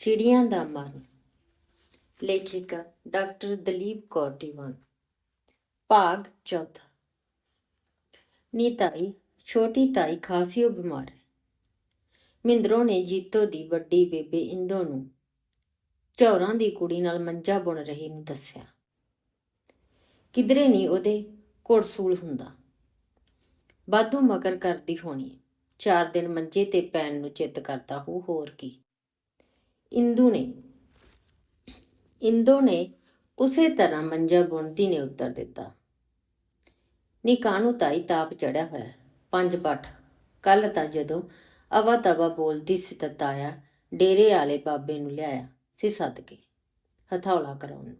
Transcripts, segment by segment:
ਚਿੜੀਆਂ ਦਾ ਮਨ। ਲੇਖਿਕਾ ਡਾਕਟਰ ਦਲੀਪ ਕੌਰ ਟੀਵਾਨ ਭਾਗ ਚੌਥਾ। ਨੀ ਤਾਈ ਛੋਟੀ ਤਾਈ ਖਾਸੀ ਉਹ ਬਿਮਾਰ ਹੈ। ਮਿੰਦਰੋ ਨੇ ਜੀਤੋ ਦੀ ਵੱਡੀ ਬੇਬੇ ਇੰਦੋ ਨੂੰ ਝੌਰਾਂ ਦੀ ਕੁੜੀ ਨਾਲ ਮੰਜਾ ਬੁਣ ਰਹੀ ਨੂੰ ਦੱਸਿਆ। ਕਿਧਰੇ ਨਹੀਂ ਉਹਦੇ ਕੋੜਸੂਲ ਹੁੰਦਾ। ਬਾਦੂ ਮਗਰ ਕਰਦੀ ਹੋਣੀ ਚਾਰ ਦਿਨ ਮੰਜੇ ਤੇ ਪੈਣ ਨੂੰ ਚਿੱਤ ਕਰਦਾ, ਹੋ ਹੋਰ ਕੀ। ਇੰਦੂ ਨੇ। ਇੰਦੂ ਨੇ ਉਸੇ ਤਰ੍ਹਾਂ ਮੰਜਾ ਬੁਣਦੀ ਨੇ ਉੱਤਰ ਦਿੱਤਾ। ਨੀ ਕਾਹਨੂੰ ਤਾਈ ਤਾਪ ਚੜਿਆ ਹੋਇਆ। ਪੰਜ ਪੱਠ। ਕੱਲ ਤਾਂ ਜਦੋਂ ਅਵਾ ਤਵਾ ਬੋਲਦੀ ਸੀ ਤਤਾਇਆ ਡੇਰੇ ਵਾਲੇ ਬਾਬੇ ਨੂੰ ਲਿਆਇਆ ਸੀ ਸੱਦ ਕੇ ਹਥੌਲਾ ਕਰਾਉਣ ਨੂੰ।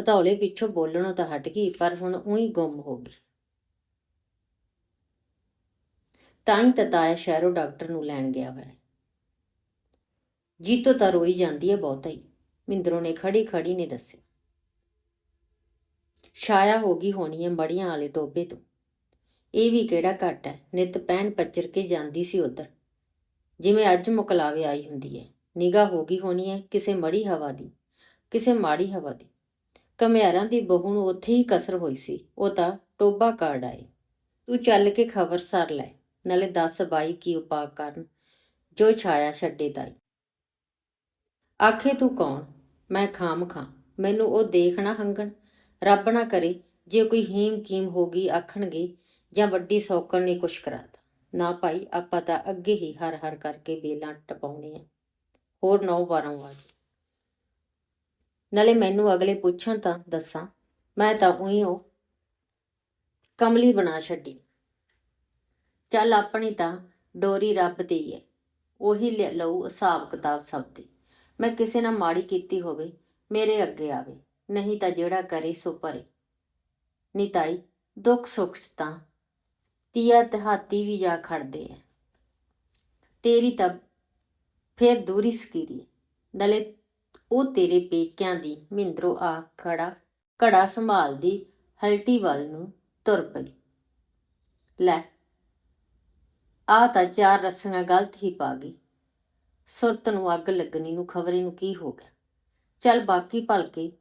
ਹਥੌਲੇ ਪਿੱਛੋਂ ਬੋਲਣੋਂ ਤਾਂ ਹਟ ਗਈ, ਪਰ ਹੁਣ ਉਹੀ ਗੁੰਮ ਹੋ ਗਈ। ਤਾਂ ਹੀ ਤਤਾਇਆ ਤਾਇਆ ਸ਼ਹਿਰੋਂ ਡਾਕਟਰ ਨੂੰ ਲੈਣ ਗਿਆ ਹੋਇਆ। ਜੀਤੋ ਤਾਂ ਰੋਈ ਜਾਂਦੀ ਹੈ ਬਹੁਤਾ ਹੀ। ਮਿੰਦਰੋਂ ਨੇ ਖੜੀ ਖੜੀ ਨੇ ਦੱਸਿਆ। ਛਾਇਆ ਹੋ ਗਈ ਹੋਣੀ ਹੈ ਮੜੀਆਂ ਵਾਲੇ ਟੋਬੇ ਤੋਂ। ਇਹ ਵੀ ਕਿਹੜਾ ਘੱਟ ਹੈ, ਨਿਤ ਪੈਣ ਪੱਚਰ ਕੇ ਜਾਂਦੀ ਸੀ ਉਧਰ। ਜਿਵੇਂ ਅੱਜ ਮੁਕਲਾਵੇ ਆਈ ਹੁੰਦੀ ਹੈ, ਨਿਗਾਹ ਹੋ ਗਈ ਹੋਣੀ ਹੈ ਕਿਸੇ ਮੜੀ ਹਵਾ ਦੀ, ਕਿਸੇ ਮਾੜੀ ਹਵਾ ਦੀ। ਕਮਿਆਰਾਂ ਦੀ ਬਹੂ ਨੂੰ ਉੱਥੇ ਹੀ ਕਸਰ ਹੋਈ ਸੀ, ਉਹ ਤਾਂ ਟੋਬਾ ਕਾਰਡ ਆਏ। ਤੂੰ ਚੱਲ ਕੇ ਖਬਰ ਸਰ ਲੈ, ਨਾਲੇ ਦੱਸ ਬਾਈ ਕੀ ਉਪਾਅ ਕਰਨ, ਜੋ ਛਾਇਆ ਛੱਡੇ ਤਾਈ। ਆਖੇ ਤੂੰ ਕੌਣ? ਮੈਂ ਖਾਮ ਖਾਂ। ਮੈਨੂੰ ਉਹ ਦੇਖਣਾ ਹੰਗਣ। ਰੱਬ ਨਾ ਕਰੇ, ਜੇ ਕੋਈ ਹੀਮ ਕੀਮ ਹੋ ਗਈ ਆਖਣਗੇ ਜਾਂ ਵੱਡੀ ਸੌਕਣ ਨੇ ਕੁਛ ਕਰਾਤਾ। ਨਾ ਭਾਈ, ਆਪਾਂ ਤਾਂ ਅੱਗੇ ਹੀ ਹਰ ਹਰ ਕਰਕੇ ਬੇਲਾਂ ਟਪਾਉਣੇ ਆ। ਹੋਰ ਨੌ ਵਾਰਾਂ ਵਾਜ। ਨਾਲੇ ਮੈਨੂੰ ਅਗਲੇ ਪੁੱਛਣ ਤਾਂ ਦੱਸਾਂ, ਮੈਂ ਤਾਂ ਉਹੀ ਉਹ ਕਮਲੀ ਬਣਾ ਛੱਡੀ। ਚੱਲ ਆਪਣੀ ਤਾਂ ਡੋਰੀ ਰੱਬ ਦੀ ਹੈ ਉਹੀ ਲੈ ਲਊ ਹਿਸਾਬ ਕਿਤਾਬ ਸਭ ਦੀ ਮੈਂ ਕਿਸੇ ਨਾਲ ਮਾੜੀ ਕੀਤੀ ਹੋਵੇ, ਮੇਰੇ ਅੱਗੇ ਆਵੇ, ਨਹੀਂ ਤਾਂ ਜਿਹੜਾ ਕਰੇ ਸੋ ਭਰੇ। ਨਿਤਾਈ ਦੁੱਖ ਸੁੱਖ ਤਾਂ ਤੀਆ ਤਹਾਤੀ ਵੀ ਜਾ ਖੜਦੇ ਐ। ਤੇਰੀ ਤਾਂ ਫੇਰ ਦੂਰੀ ਸਕੀਰੀ ਦਲੇ ਉਹ ਤੇਰੇ ਪੇਕਿਆਂ ਦੀ ਮਿੰਦਰੋ ਆ ਖੜਾ, ਘੜਾ ਸੰਭਾਲਦੀ ਹਲਟੀ ਵੱਲ ਨੂੰ ਤੁਰ ਪਈ। ਲੈ ਆ ਤਾਂ ਚਾਰ ਰਸੀਆਂ ਗਲਤ ਹੀ ਪਾ ਗਈ। ਸੁਰਤ ਨੂੰ ਅੱਗ ਲੱਗਣੀ ਨੂੰ ਖਬਰੇ ਨੂੰ ਕੀ ਹੋ ਗਿਆ? ਚੱਲ ਬਾਕੀ ਭਲਕੇ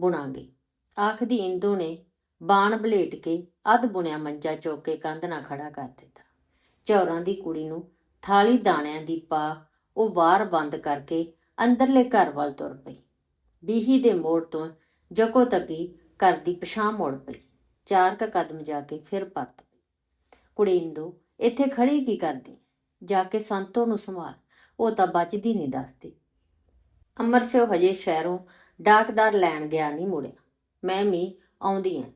ਬੁਣਾਂਗੇ। ਆਖਦੀ ਇੰਦੂ ਨੇ ਬਾਣ ਬਲੇਟ ਕੇ ਅੱਧ ਬੁਣਿਆ ਮੰਜਾ ਚੁੱਕ ਕੇ ਕੰਧ ਨਾਲ ਖੜਾ ਕਰ ਦਿੱਤਾ। ਚੌਰਾਂ ਦੀ ਕੁੜੀ ਨੂੰ ਥਾਲੀ ਦਾਣਿਆਂ ਦੀ ਪਾ ਉਹ ਵਾਰ ਬੰਦ ਕਰਕੇ ਅੰਦਰਲੇ ਘਰ ਵੱਲ ਤੁਰ ਪਈ। ਬੀਹੀ ਦੇ ਮੋੜ ਤੋਂ ਜਕੋ ਤੱਕੀ ਘਰ ਦੀ ਪਛਾਂ ਮੋੜ ਪਈ। ਚਾਰ ਕ ਕਦਮ ਜਾ ਕੇ ਫਿਰ ਪਰਤ ਪਈ। ਕੁੜੀ ਇੰਦੂ, ਇੱਥੇ ਖੜੀ ਕੀ ਕਰਦੀ ਜਾ ਕੇ ਸੰਤੋ ਨੂੰ ਸੰਭਾਲ। ਉਹ ਤਾਂ ਬਚਦੀ ਨਹੀਂ ਦੱਸਦੀ। ਅਮਰ ਸਿਓ ਹਜੇ ਸ਼ਹਿਰੋਂ ਡਾਕਦਾਰ ਲੈਣ ਗਿਆ ਨਹੀਂ ਮੁੜਿਆ। ਮੈਂ ਵੀ ਆਉਂਦੀ ਆਂ।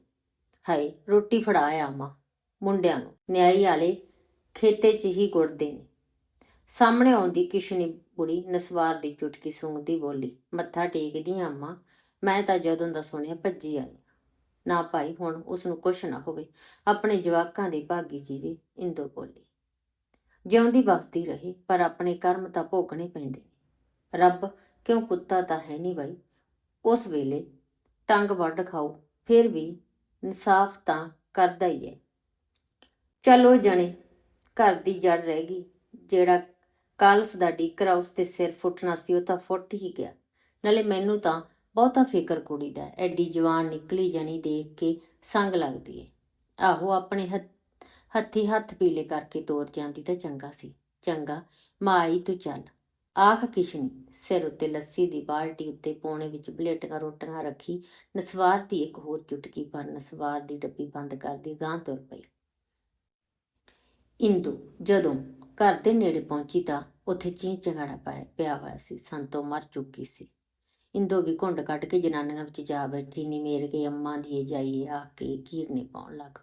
ਹਾਏ, ਰੋਟੀ ਫੜਾਇਆ ਆਮਾ ਮੁੰਡਿਆਂ ਨੂੰ। ਨਿਆਈ ਵਾਲੇ ਖੇਤੇ 'ਚ ਹੀ ਗੁੜਦੇ ਨੇ। ਸਾਹਮਣੇ ਆਉਂਦੀ ਕਿਸ਼ਨੀ ਬੁੜੀ ਨਸਵਾਰ ਦੀ ਚੁਟਕੀ ਸੁੰਘਦੀ ਬੋਲੀ, ਮੱਥਾ ਟੇਕਦੀ ਆਂ, ਮੈਂ ਤਾਂ ਜਦੋਂ ਦਾ ਸੁਣਿਆ ਭੱਜੀ ਆਈ ਨਾ ਭਾਈ, ਹੁਣ ਉਸ ਨੂੰ ਕੁਛ ਨਾ ਹੋਵੇ। ਆਪਣੇ ਜਵਾਕਾਂ ਦੀ ਭਾਗੀ ਜੀਵੇ ਇੰਦੋ ਬੋਲੀ। ਜਿਉਂਦੀ ਵਸਦੀ ਰਹੇ, ਪਰ ਆਪਣੇ ਕਰਮ ਤਾਂ ਭੋਗਣੇ ਪੈਂਦੇ ਰੱਬ, ਕਿਉਂ ਕੁੱਤਾ ਤਾਂ ਹੈ ਨਹੀਂ ਬਾਈ? ਉਸ ਵੇਲੇ ਟੰਗ ਵੱਢ ਖਾਓ, ਫਿਰ ਵੀ ਇਨਸਾਫ ਤਾਂ ਕਰਦਾ ਹੀ ਹੈ। ਚਲੋ ਜਣੇ, ਘਰ ਦੀ ਜੜ ਰਹਿ ਗਈ, ਜਿਹੜਾ ਕਾਲਸ ਦਾ ਡੀਕਰਾ ਉਸ ਤੇ ਸਿਰ ਫੁੱਟਣਾ ਸੀ, ਉਹ ਤਾਂ ਫੁੱਟ ਹੀ ਗਿਆ। ਨਾਲੇ ਮੈਨੂੰ ਤਾਂ ਬਹੁਤਾ ਫਿਕਰ ਕੁੜੀ ਦਾ ਐਡੀ ਜਵਾਨ ਨਿਕਲੀ ਜਣੀ ਦੇਖ ਕੇ ਸੰਗ ਲੱਗਦੀ ਏ ਆਹੋ, ਆਪਣੇ ਹੱਥ- ਹੱਥੀ ਹੱਥ ਪੀਲੇ ਕਰਕੇ ਤੋਰ ਜਾਂਦੀ ਤਾਂ ਚੰਗਾ ਸੀ। ਚੰਗਾ, ਮਾਈ ਤੂੰ ਚੱਲ। ਆਖ ਕਿਸ਼ਨੀ, ਸਿਰ ਉੱਤੇ ਲੱਸੀ ਦੀ ਬਾਲਟੀ ਉੱਤੇ ਪੋਣੇ ਵਿੱਚ ਬਲੇਟਾਂ ਰੋਟੀਆਂ ਰੱਖੀ, ਨਸਵਾਰ ਦੀ ਇੱਕ ਹੋਰ ਚੁਟਕੀ ਪਰ ਨਸਵਾਰ ਦੀ ਡੱਬੀ ਬੰਦ ਕਰਦੀ ਗਾਂ ਤੁਰ ਪਈ। ਇੰਦੂ, ਜਦੋਂ ਘਰ ਦੇ ਨੇੜੇ ਪਹੁੰਚੀ ਤਾਂ ਉੱਥੇ ਚੀਂ ਚੰਗੜਾ ਪਾਇਆ ਪਿਆ ਹੋਇਆ ਸੀ, ਸੰਤੋ ਮਰ ਚੁੱਕੀ ਸੀ। ਇੰਦੋ ਵੀ ਘੁੰਡ ਕੱਢ ਕੇ ਜਨਾਨੀਆਂ ਵਿੱਚ ਜਾ ਬੈਠੀ ਨੀ ਮੇਰ ਕੇ ਅੰਮਾ ਦੀ ਜਾਈਏ ਆ ਕੇ ਕੀਰਨੇ ਪਾਉਣ ਲੱਗ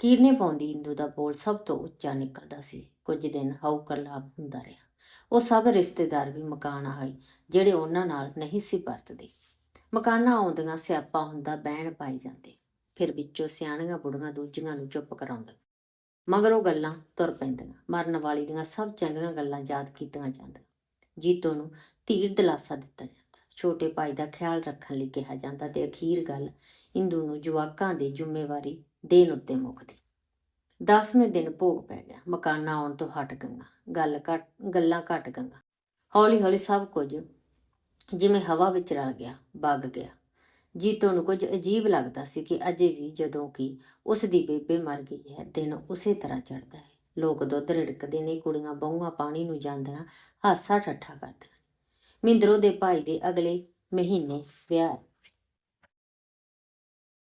ਕੀਰਨੇ ਪਾਉਂਦੀ ਇੰਦੂ ਦਾ ਬੋਲ ਸਭ ਤੋਂ ਉੱਚਾ ਨਿਕਲਦਾ ਸੀ। ਕੁਝ ਦਿਨ ਹਾਉ ਕਰਲਾਪ ਹੁੰਦਾ ਰਿਹਾ। ਉਹ ਸਭ ਰਿਸ਼ਤੇਦਾਰ ਵੀ ਮਕਾਨ ਆਏ ਜਿਹੜੇ ਉਹਨਾਂ ਨਾਲ ਨਹੀਂ ਸੀ ਵਰਤਦੇ। ਮਕਾਨਾਂ ਆਉਂਦੀਆਂ ਸਿਆਪਾ ਹੁੰਦਾ ਬਹਿਣ ਪਾਈ ਜਾਂਦੇ। ਫਿਰ ਵਿੱਚੋਂ ਸਿਆਣੀਆਂ ਬੁੜੀਆਂ ਦੂਜੀਆਂ ਨੂੰ ਚੁੱਪ ਕਰਾਉਂਦੇ ਮਗਰ ਉਹ ਗੱਲਾਂ ਤੁਰ ਪੈਂਦੀਆਂ। ਮਰਨ ਵਾਲੀ ਦੀਆਂ ਸਭ ਚੰਗੀਆਂ ਗੱਲਾਂ ਯਾਦ ਕੀਤੀਆਂ ਜਾਂਦੀਆਂ। ਜੀਤੋ ਨੂੰ ਧੀਰ ਦਿਲਾਸਾ ਦਿੱਤਾ ਜਾਂਦਾ। ਛੋਟੇ ਭਾਈ ਦਾ ਖਿਆਲ ਰੱਖਣ ਲਈ ਕਿਹਾ ਜਾਂਦਾ ਤੇ ਅਖੀਰ ਗੱਲ ਇੰਦੂ ਨੂੰ ਜਵਾਕਾਂ ਦੀ ਜ਼ਿੰਮੇਵਾਰੀ ਦੇਣ ਉੱਤੇ ਮੁੱਕਦੀ। 10ਵੇਂ ਦਿਨ ਭੋਗ ਪੈ ਗਿਆ। ਮਕਾਨਾਂ ਆਉਣ ਤੋਂ ਹਟ ਗਈਆਂ ਗੱਲ ਘਟ, ਗੱਲਾਂ ਘਟ ਗਈਆਂ ਹੌਲੀ ਹੌਲੀ ਸਭ ਕੁਝ ਜਿਵੇਂ ਹਵਾ ਵਿੱਚ ਰਲ ਗਿਆ, ਵਗ ਗਿਆ। ਜੀਤੋ ਨੂੰ ਕੁਝ ਅਜੀਬ ਲੱਗਦਾ ਸੀ ਕਿ ਅਜੇ ਵੀ ਜਦੋਂ ਕਿ ਉਸ ਦੀ ਬੇਬੇ ਮਰ ਗਈ ਹੈ, ਦਿਨ ਉਸੇ ਤਰ੍ਹਾਂ ਚੜਦਾ ਹੈ। ਲੋਕ ਦੁੱਧ ਰਿੜਕਦੇ ਨੇ, ਕੁੜੀਆਂ ਬਹੂਆਂ ਪਾਣੀ ਨੂੰ ਜਾਂਦੀਆਂ, ਹਾਸਾ ਠੱਠਾ ਕਰਦੀਆਂ। ਮਿੰਦਰੋ ਦੇ ਭਾਈ ਦੇ ਅਗਲੇ ਮਹੀਨੇ ਵਿਆਹ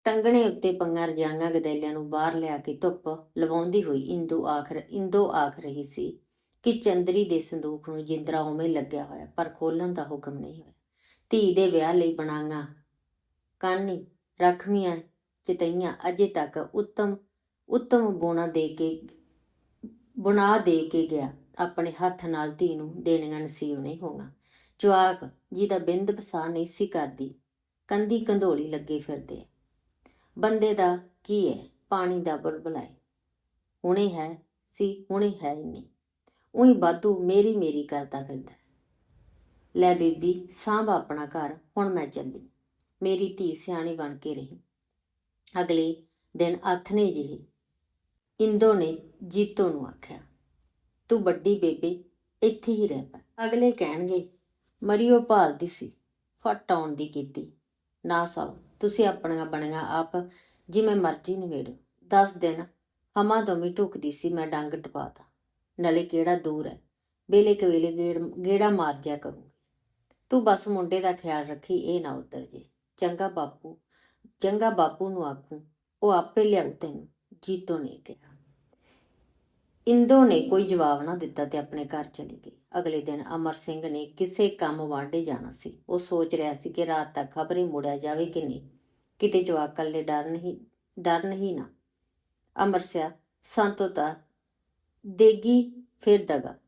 ਟੰਗਣੇ ਉੱਤੇ ਪੰਗਾਂ ਰਜਾਈਆਂ ਗਦੈਲਿਆਂ ਨੂੰ ਬਾਹਰ ਲਿਆ ਕੇ ਧੁੱਪ ਲਵਾਉਂਦੀ ਹੋਈ ਇੰਦੂ ਆਖਰ, ਇੰਦੋ ਆਖ ਰਹੀ ਸੀ ਕਿ ਚੰਦਰੀ ਦੇ ਸੰਦੂਕ ਨੂੰ ਜਿੰਦਰਾ ਉਵੇਂ ਲੱਗਿਆ ਹੋਇਆ, ਪਰ ਖੋਲਣ ਦਾ ਹੁਕਮ ਨਹੀਂ ਹੋਇਆ। ਧੀ ਦੇ ਵਿਆਹ ਲਈ ਬਣਾਈਆਂ ਕਾਨੀ ਰਖਮੀਆਂ ਚਿਤਈਆਂ ਅਜੇ ਤੱਕ ਉੱਤਮ ਉੱਤਮ ਬੋਣਾ ਦੇ ਕੇ, ਬੁਣਾ ਦੇ ਕੇ ਗਿਆ। ਆਪਣੇ ਹੱਥ ਨਾਲ ਧੀ ਨੂੰ ਦੇਣੀਆਂ ਨਸੀਬ ਨਹੀਂ ਹੋਣਾ ਜਵਾਕ ਜਿਹਦਾ ਬਿੰਦ ਬਸਾ ਨਹੀਂ ਸੀ ਕਰਦੀ, ਕੰਦੀ ਕੰਧੋਲੀ ਲੱਗੇ ਫਿਰਦੇ ਬੰਦੇ ਦਾ ਕੀ ਹੈ ਪਾਣੀ ਦਾ ਬੁਲਬੁਲਾ ਹੈ ਹੁਣੇ ਹੈ ਸੀ, ਹੁਣੇ ਹੈ ਹੀ ਨਹੀਂ ਉਹੀ ਬਾਦੂ ਮੇਰੀ ਮੇਰੀ ਕਰਦਾ ਫਿਰਦਾ। ਲੈ ਬੀਬੀ, ਸਾਂਭ ਆਪਣਾ ਘਰ, ਹੁਣ ਮੈਂ ਚੱਲੀ। ਮੇਰੀ ਧੀ ਸਿਆਣੀ ਬਣ ਕੇ ਰਹੀ। ਅਗਲੇ ਦਿਨ ਆਥਣੇ ਜਿਹੇ ਇੰਦੋ ਨੇ ਜੀਤੋ ਨੂੰ ਆਖਿਆ, ਤੂੰ ਵੱਡੀ ਬੇਬੇ, ਇੱਥੇ ਹੀ ਰਹਿ ਪਾ। ਅਗਲੇ ਕਹਿਣਗੇ, ਮਰੀਓ ਭਾਲਦੀ ਸੀ, ਫਟ ਆਉਣ ਦੀ ਕੀਤੀ। ਨਾ ਸਭ ਤੁਸੀਂ ਆਪਣੀਆਂ ਬਣੀਆਂ ਆਪ, ਜਿਵੇਂ ਮਰਜ਼ੀ ਨਿਵੇੜੋ 10 ਦਿਨ ਹਮਾ ਦੋਮੀ ਢੁਕਦੀ ਸੀ ਮੈਂ ਡੰਗ ਟਪਾਤਾ। ਨਲੇ ਕਿਹੜਾ ਦੂਰ ਹੈ ਵੇਲੇ ਕਵੇਲੇ ਗੇੜ ਗੇੜਾ ਮਾਰ ਜਾ ਕਰੂੰਗੀ। ਤੂੰ ਬਸ ਮੁੰਡੇ ਦਾ ਖਿਆਲ ਰੱਖੀ, ਇਹ ਨਾ ਉਤਰ ਜੇ। ਚੰਗਾ ਬਾਪੂ ਚੰਗਾ ਬਾਪੂ ਨੂੰ ਆਖੂ, ਉਹ ਆਪੇ ਲਿਆਉ ਤੈਨੂੰ, ਜੀਤੋ ਨੇ ਕਿਹਾ। ਇੰਦੋ ਨੇ ਕੋਈ ਜਵਾਬ ਨਾ ਦਿੱਤਾ ਤੇ ਆਪਣੇ ਘਰ ਚਲੀ ਗਈ। ਅਗਲੇ ਦਿਨ ਅਮਰ ਸਿੰਘ ਨੇ ਕਿਸੇ ਕੰਮ ਵਾਂਡੇ ਜਾਣਾ ਸੀ। ਉਹ ਸੋਚ ਰਿਹਾ ਸੀ ਕਿ ਰਾਤ ਤੱਕ ਖਬਰ ਹੀ ਮੁੜਿਆ ਜਾਵੇ ਕਿ ਨਹੀਂ। ਕਿਤੇ ਜਵਾਕ ਕੱਲੇ ਡਰ ਨਹੀਂ ਡਰ ਨਹੀਂ ਨਾ। ਅਮਰ ਸਿਆ ਸੰਤੋਤਾ ਦੇਗੀ ਫਿਰ ਦਗਾ।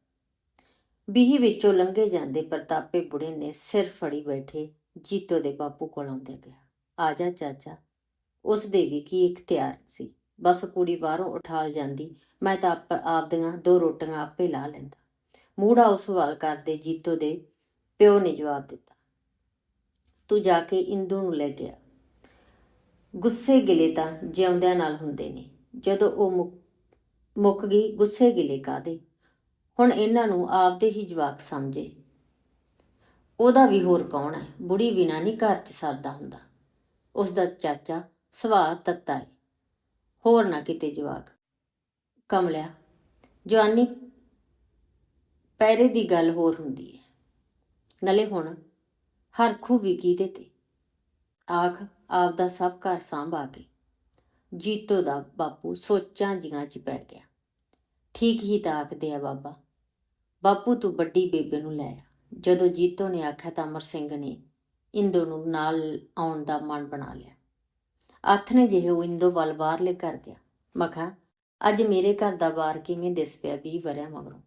ਬੀਹੀ ਵਿੱਚੋਂ ਲੰਘੇ ਜਾਂਦੇ ਪ੍ਰਤਾਪੇ ਬੁੜੇ ਨੇ ਸਿਰ ਫੜੀ ਬੈਠੇ ਜੀਤੋ ਦੇ ਬਾਪੂ ਕੋਲ ਆਉਂਦੇ ਗਿਆ ਆ ਜਾ ਚਾਚਾ, ਉਸ ਦੇ ਵੀ ਕੀ ਇਖਤਿਆਰ ਸੀ। ਬਸ ਕੁੜੀ ਬਾਹਰੋਂ ਉਠਾਲ ਜਾਂਦੀ। ਮੈਂ ਤਾਂ ਆਪ, ਆਪਦੀਆਂ ਦੋ ਰੋਟੀਆਂ ਆਪੇ ਲਾ ਲੈਂਦਾ। ਮੂੜਾ ਉਸ ਵੱਲ ਕਰਦੇ, ਜੀਤੋ ਦੇ ਪਿਓ ਨੇ ਜਵਾਬ ਦਿੱਤਾ। ਤੂੰ ਜਾ ਕੇ ਇੰਦੂ ਨੂੰ ਲੈ ਗਿਆ। ਗੁੱਸੇ ਗਿਲੇ ਤਾਂ ਜਿਉਂਦਿਆਂ ਨਾਲ ਹੁੰਦੇ ਨੇ। ਜਦੋਂ ਉਹ ਮੁੱਕ- ਮੁੱਕ ਗਈ, ਗੁੱਸੇ ਗਿਲੇ ਕਾਦੇ ਹੁਣ ਇਹਨਾਂ ਨੂੰ ਆਪਦੇ ਹੀ ਜਵਾਕ ਸਮਝੇ। ਉਹਦਾ ਵੀ ਹੋਰ ਕੌਣ ਹੈ? ਬੁੜੀ ਬਿਨਾ ਨਹੀਂ ਘਰ 'ਚ ਸਰਦਾ ਹੁੰਦਾ। ਉਸ ਦਾ ਚਾਚਾ ਸੁਭਾਅ ਤੱਤਾ ਹੈ। ਹੋਰ ਨਾ ਕਿਤੇ ਜਵਾਕ। ਕਮਲਿਆ, ਜਵਾਨੀ ਪੈਰੇ ਦੀ ਗੱਲ ਹੋਰ ਹੁੰਦੀ ਹੈ। ਨਲੇ ਹੁਣ ਹਰ ਖੂ ਵੀ ਕੀਦੇ ਤੇ? ਆਖ, ਆਪਦਾ ਸਭ ਘਰ ਸਾਂਭ ਆ ਕੇ। ਜੀਤੋ ਦਾ ਬਾਪੂ ਸੋਚਾਂ ਜੀਆਂ ਚ ਪੈ ਗਿਆ। ਠੀਕ ਹੀ ਤਾਂ ਆਖਦੇ ਆ ਬਾਬਾ। ਬਾਪੂ ਤੂੰ ਵੱਡੀ ਬੇਬੇ ਨੂੰ ਲੈ ਆ। ਜਦੋਂ ਜੀਤੋ ਨੇ ਆਖਿਆ ਤਾਂ ਅਮਰ ਸਿੰਘ ਨੇ ਇੰਦੋ ਨੂੰ ਨਾਲ ਆਉਣ ਦਾ ਮਨ ਬਣਾ ਲਿਆ। ਆਥਣੇ ਜਿਹੇ ਉਹ ਇੰਦੋ ਵੱਲ ਬਾਹਰਲੇ ਕਰ ਗਿਆ। ਮਖਾ ਅੱਜ ਮੇਰੇ ਘਰ ਦਾ ਬਾਰ ਕਿਵੇਂ ਦਿਸ ਪਿਆ 20 ਵਰਿਆਂ ਮਗਰੋਂ?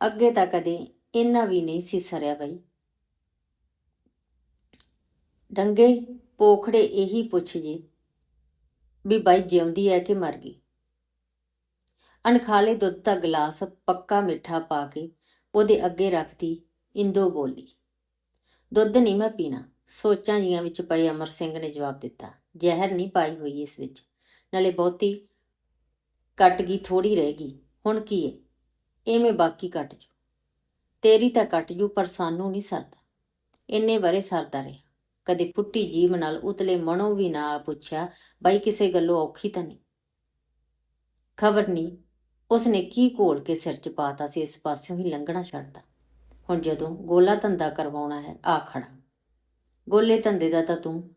ਅੱਗੇ ਤਾਂ ਕਦੇ ਇੰਨਾ ਵੀ ਨਹੀਂ ਸੀ ਸਰਿਆ ਬਈ। ਡੰਗੇ ਪੋਖੜੇ ਇਹੀ ਪੁੱਛ ਜੇ ਵੀ ਬਾਈ ਜਿਉਂਦੀ ਹੈ ਕਿ ਮਰ ਗਈ? ਅਣਖਾਲੇ ਦੁੱਧ ਦਾ ਗਲਾਸ ਪੱਕਾ ਮਿੱਠਾ ਪਾ ਕੇ ਉਹਦੇ ਅੱਗੇ ਰੱਖਦੀ ਇੰਦੋ ਬੋਲੀ, ਦੁੱਧ ਨਹੀਂ ਮੈਂ ਪੀਣਾ। ਸੋਚਾਂ ਜੀਆਂ ਵਿੱਚ ਪਏ ਅਮਰ ਸਿੰਘ ਨੇ ਜਵਾਬ ਦਿੱਤਾ, ਜ਼ਹਿਰ ਨਹੀਂ ਪਾਈ ਹੋਈ ਇਸ ਵਿੱਚ। ਨਾਲੇ ਬਹੁਤੀ ਕੱਟ ਗਈ ਥੋੜੀ ਰਹਿ ਗਈ, ਹੁਣ ਕੀ ਏ? ਐਵੇਂ ਬਾਕੀ ਕੱਟ ਜੂ। ਤੇਰੀ ਤਾਂ ਕੱਟ ਜੂ, ਪਰ ਸਾਨੂੰ ਨਹੀਂ ਸਰਦਾ। ਇੰਨੇ ਬਰੇ ਸਰਦਾ ਰਿਹਾ। ਕਦੇ ਫੁੱਟੀ ਜੀਵ ਨਾਲ ਉਤਲੇ ਮਨੋਂ ਵੀ ਨਾ ਪੁੱਛਿਆ, ਬਾਈ ਕਿਸੇ ਗੱਲੋਂ ਔਖੀ ਤਾਂ ਨਹੀਂ। ਖਬਰ ਨਹੀਂ, ਉਸਨੇ ਕੀ ਘੋਲ ਕੇ ਸਿਰ ਚ ਪਾਤਾ ਸੀ, ਇਸ ਪਾਸਿਓਂ ਹੀ ਲੰਘਣਾ ਛੱਡਦਾ। ਹੁਣ ਜਦੋਂ ਗੋਲਾ ਧੰਦਾ ਕਰਵਾਉਣਾ ਹੈ, ਆ ਖੜਾ। ਗੋਲੇ ਧੰਦੇ ਦਾ ਤਾਂ ਤੂੰ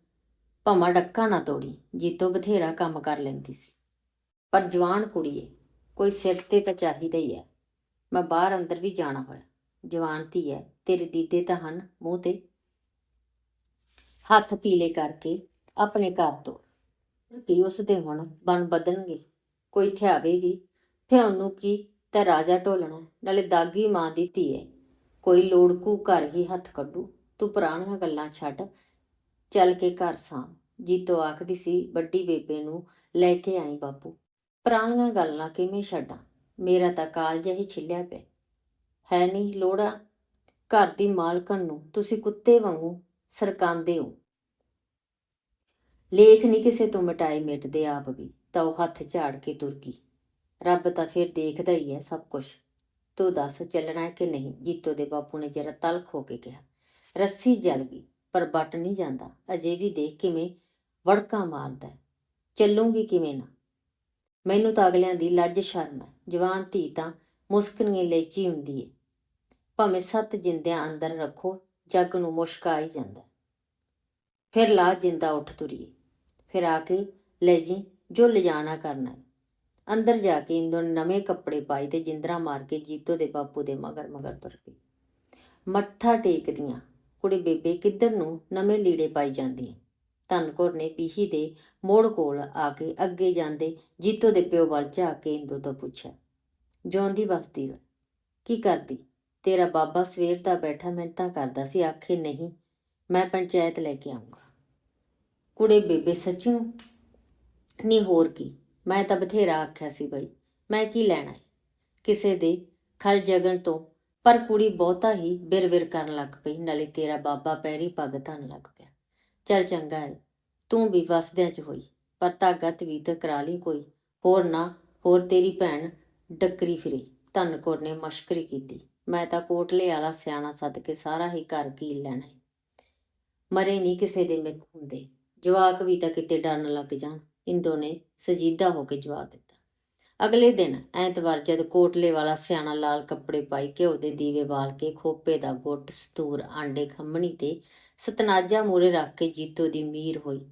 ਭਾਵੇਂ ਡੱਕਾ ਨਾ ਤੋੜੀ, ਜੀਤੋ ਬਥੇਰਾ ਕੰਮ ਕਰ ਲੈਂਦੀ ਸੀ। ਪਰ ਜਵਾਨ ਕੁੜੀਏ ਕੋਈ ਸਿਰ ਤੇ ਤਾਂ ਚਾਹੀਦਾ ਹੀ ਹੈ। ਮੈਂ ਬਾਹਰ ਅੰਦਰ ਵੀ ਜਾਣਾ ਹੋਇਆ, ਜਵਾਨ ਧੀ ਹੈ, ਤੇਰੇ ਦੀਦੇ ਤਾਂ ਹਨ, ਮੂੰਹ ਤੇ। ਹੱਥ ਪੀਲੇ ਕਰਕੇ ਆਪਣੇ ਘਰ ਤੋਂ। ਕੀ ਉਸ ਦੇ ਹੁਣ ਬਣ ਬਦਲਣਗੇ? ਕੋਈ ਥਿਆਵੇ ਵੀ? ਥਿਆਉਣ ਨੂੰ ਕੀ? ਤਾਂ ਰਾਜਾ ਢੋਲਣਾ, ਨਾਲੇ ਦਾਗੀ ਮਾਂ ਦੀ ਧੀ ਹੈ। ਕੋਈ ਲੋੜਕੂ ਘਰ ਹੀ ਹੱਥ ਕੱਢੂ। ਤੂੰ ਪੁਰਾਣੀਆਂ ਗੱਲਾਂ ਛੱਡ, ਚੱਲ ਕੇ ਘਰ ਸਾਂ ਜੀਤੋ ਆਖਦੀ ਸੀ, ਵੱਡੀ ਬੇਬੇ ਨੂੰ ਲੈ ਕੇ ਆਈ ਬਾਪੂ। ਪੁਰਾਣੀਆਂ ਗੱਲਾਂ ਕਿਵੇਂ ਛੱਡਾਂ? ਮੇਰਾ ਤਾਂ ਕਾਲਜ ਹੀ ਛਿੱਲਿਆ ਪਿਆ। ਹੈ ਨਹੀਂ ਲੋੜਾ, ਘਰ ਦੀ ਮਾਲਕਣ ਨੂੰ। ਤੁਸੀਂ ਕੁੱਤੇ ਵਾਂਗੂ ਸਰਕਾਂਦੇ ਹੋ। ਲੇਖ ਨਹੀਂ ਕਿਸੇ ਤੋਂ ਮਿਟਾਏ ਮਿਟਦੇ ਆਪ ਵੀ, ਤਾਂ ਉਹ ਹੱਥ ਝਾੜ ਕੇ ਤੁਰ ਗਈ। ਰੱਬ ਤਾਂ ਫਿਰ ਦੇਖਦਾ ਹੀ ਹੈ ਸਭ ਕੁਝ ਤੂੰ ਦੱਸ, ਚੱਲਣਾ ਕਿ ਨਹੀਂ? ਜੀਤੋ ਦੇ ਬਾਪੂ ਨੇ ਜਰਾ ਤਲਖ ਹੋ ਕੇ ਕਿਹਾ। ਰੱਸੀ ਜਲ ਗਈ, ਪਰ ਬਟ ਨਹੀਂ ਜਾਂਦਾ। ਅਜੇ ਵੀ ਦੇਖ ਕਿਵੇਂ ਵੜਕਾ ਮਾਰਦਾ ਹੈ। ਚੱਲੂਗੀ ਕਿਵੇਂ ਨਾ? ਮੈਨੂੰ ਤਾਂ ਅਗਲਿਆਂ ਦੀ ਲੱਜ ਸ਼ਰਮ ਹੈ। ਜਵਾਨ ਧੀ ਤਾਂ ਮੁਸਕਣੀਆਂ ਲੈਚੀ ਹੁੰਦੀ ਏ। ਭਾਵੇਂ ਸੱਤ ਜਿੰਦਿਆਂ ਅੰਦਰ ਰੱਖੋ, ਜੱਗ ਨੂੰ ਮੁਸ਼ਕ ਆ ਹੀ ਜਾਂਦਾ ਫਿਰ ਲਾ ਜਿੰਦਾ ਉੱਠ ਤੁਰੀਏ। ਫਿਰ ਆ ਕੇ ਲੈ ਜੀ ਜੋ ਲਿਜਾਣਾ ਕਰਨਾ ਅੰਦਰ ਜਾ ਕੇ ਇੰਦੋ ਨੇ ਨਵੇਂ ਕੱਪੜੇ ਪਾਈ ਤੇ ਜਿੰਦਰਾ ਮਾਰ ਕੇ ਜੀਤੋ ਦੇ ਬਾਪੂ ਦੇ ਮਗਰ ਮਗਰ ਤੁਰ ਪਈ। ਮੱਥਾ ਟੇਕਦੀਆਂ ਕੁੜੀ ਬੇਬੇ ਕਿੱਧਰ ਨੂੰ ਨਵੇਂ ਲੀੜੇ ਪਾਈ ਜਾਂਦੀ ਧਨਕੌਰ ਨੇ ਪੀਹੀ ਦੇ ਮੋੜ ਕੋਲ ਆ ਕੇ ਅੱਗੇ ਜਾਂਦੇ ਜੀਤੋ ਦੇ ਪਿਓ ਵੱਲ ਝਾਕ ਕੇ ਇੰਦੋ ਤੋਂ ਪੁੱਛਿਆ, ਜਿਉਂਦੀ ਵਸਦੀ ਰਹਿ ਕੀ ਕਰਦੀ? ਤੇਰਾ ਬਾਬਾ ਸਵੇਰ ਦਾ ਬੈਠਾ ਮਿੰਟਾਂ ਕਰਦਾ ਸੀ, ਆਖੇ ਨਹੀਂ, ਮੈਂ ਪੰਚਾਇਤ ਲੈ ਕੇ ਆਉਂਗਾ ਕੁੜੇ ਬੇਬੇ ਸੱਚੀ ਨੂੰ ਨਹੀਂ, ਹੋਰ ਕੀ, ਮੈਂ ਤਾਂ ਬਥੇਰਾ ਆਖਿਆ ਸੀ ਬਈ, ਮੈਂ ਕੀ ਲੈਣਾ ਹੈ ਕਿਸੇ ਦੇ ਖਲ ਜਗਣ ਤੋਂ ਪਰ ਕੁੜੀ ਬਹੁਤਾ ਹੀ ਬਿਰ-ਬਿਰ ਕਰਨ ਲੱਗ ਪਈ, ਨਾਲੇ ਤੇਰਾ ਬਾਬਾ ਪੈਰੀ ਪੱਗ ਧਨ ਲੱਗ ਪਿਆ। ਚੱਲ ਚੰਗਾ ਏ, ਤੂੰ ਵੀ ਵਸਦਿਆਂ ਚ ਹੋਈ, ਪਰ ਤਾਕਤ ਵੀ ਤਾਂ ਕਰਾ ਲਈ ਕੋਈ, ਹੋਰ ਨਾ, ਹੋਰ ਤੇਰੀ ਭੈਣ ਡੱਕਰੀ ਫਿਰੀ ਧਨਕੌਰ ਨੇ ਮਸ਼ਕਰੀ ਕੀਤੀ। ਮੈਂ ਤਾਂ ਕੋਟਲੇ ਵਾਲਾ ਸਿਆਣਾ ਸੱਦ ਕੇ ਸਾਰਾ ਹੀ ਘਰ ਕੀਲ ਲੈਣਾ ਏ। ਮਰੇ ਨਹੀਂ ਕਿਸੇ ਦੇ ਮਿੱਤ ਹੁੰਦੇ, ਜਵਾਕ ਵੀ ਤਾਂ ਕਿਤੇ ਡਰਨ ਲੱਗ ਜਾਣ ਇੰਦੋ ਨੇ ਸਜੀਦਾ ਹੋ ਕੇ ਜਵਾਬ ਦਿੱਤਾ। ਅਗਲੇ ਦਿਨ ਐਤਵਾਰ ਜਦ ਕੋਟਲੇ ਵਾਲਾ ਸਿਆਣਾ ਲਾਲ ਕੱਪੜੇ ਪਾਈ ਘਿਓ ਦੇ ਦੀਵੇ ਬਾਲ ਕੇ ਖੋਪੇ ਦਾ ਗੁੱਟ, ਸਤੂਰ, ਆਂਡੇ, ਖੰਮਣੀ ਤੇ ਸਤਨਾਜਾ ਮੂਰੇ ਰੱਖ ਕੇ ਜੀਤੋ ਦੀ ਮੀਰ ਹੋਈ।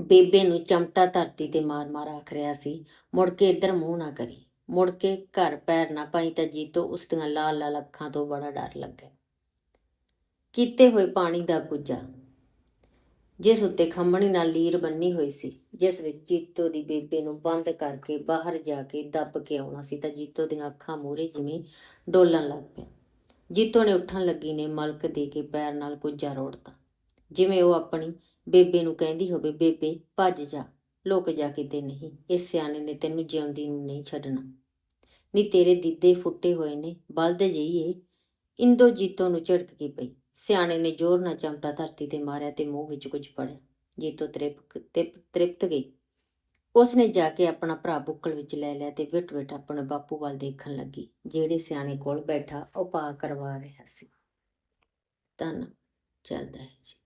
ਬੇਬੇ ਨੂੰ ਚਮਟਾ ਧਰਤੀ ਤੇ ਮਾਰ ਮਾਰ ਆਖ ਰਿਹਾ ਸੀ, ਮੁੜ ਕੇ ਇੱਧਰ ਮੂੰਹ ਨਾ ਕਰੀ। ਮੁੜ ਕੇ ਘਰ ਪੈਰ ਨਾ ਪਾਈ ਤਾਂ ਜੀਤੋ ਉਸ ਦੀਆਂ ਲਾਲ ਲਾਲ ਅੱਖਾਂ ਤੋਂ ਬੜਾ ਡਰ ਲੱਗਿਆ ਕੀਤੇ ਹੋਏ ਪਾਣੀ ਦਾ ਕੁੱਜਾ ਜਿਸ ਉੱਤੇ ਖੰਭਣੀ ਨਾਲ ਲੀਰ ਬੰਨੀ ਹੋਈ ਸੀ, ਜਿਸ ਵਿੱਚ ਜੀਤੋ ਦੀ ਬੇਬੇ ਨੂੰ ਬੰਦ ਕਰਕੇ ਬਾਹਰ ਜਾ ਕੇ ਦੱਬ ਕੇ ਆਉਣਾ ਸੀ ਤਾਂ ਜੀਤੋ ਦੀਆਂ ਅੱਖਾਂ ਮੂਹਰੇ ਜਿਵੇਂ ਡੋਲਣ ਲੱਗ ਪਿਆ ਜੀਤੋ ਨੇ ਉੱਠਣ ਲੱਗੀ ਨੇ ਮਲਕ ਦੇ ਕੇ ਪੈਰ ਨਾਲ ਕੁੱਜਾ ਰੋੜਤਾ। ਜਿਵੇਂ ਉਹ ਆਪਣੀ ਬੇਬੇ ਨੂੰ ਕਹਿੰਦੀ ਹੋਵੇ, ਬੇਬੇ, ਭੱਜ ਜਾ, ਲੋਕ ਜਾ ਕਿਤੇ ਨਹੀਂ, ਇਸ ਸਿਆਣੇ ਨੇ ਤੈਨੂੰ ਜਿਉਂਦੀ ਨੂੰ ਨਹੀਂ ਛੱਡਣਾ। ਨੀ ਤੇਰੇ ਦਿੱਦੇ ਫੁੱਟੇ ਹੋਏ ਨੇ, ਬਲਦ ਜਈਏ ਇੰਦੋ ਜੀਤੋ ਨੂੰ ਝੜਕ ਕੇ ਪਈ। ਸਿਆਣੇ ਨੇ ਜ਼ੋਰ ਨਾਲ ਚਮਟਾ ਧਰਤੀ ਤੇ ਮਾਰਿਆ ਤੇ ਮੂੰਹ ਵਿੱਚ ਕੁਝ ਪੜਿਆ ਜੀਤੋ ਤ੍ਰਿਪਕ ਤਿਪ ਤ੍ਰਿਪਤ ਗਈ। ਉਸਨੇ ਜਾ ਕੇ ਆਪਣਾ ਭਰਾ ਬੁੱਕਲ ਵਿੱਚ ਲੈ ਲਿਆ ਤੇ ਵਿਟ ਵਿਟ ਆਪਣੇ ਬਾਪੂ ਵੱਲ ਦੇਖਣ ਲੱਗੀ। ਜਿਹੜੇ ਸਿਆਣੇ ਕੋਲ ਬੈਠਾ ਉਪਾਅ ਕਰਵਾ ਰਿਹਾ ਸੀ। ਤਾਂ ਚੱਲਦਾ ਹੈ ਜੀ।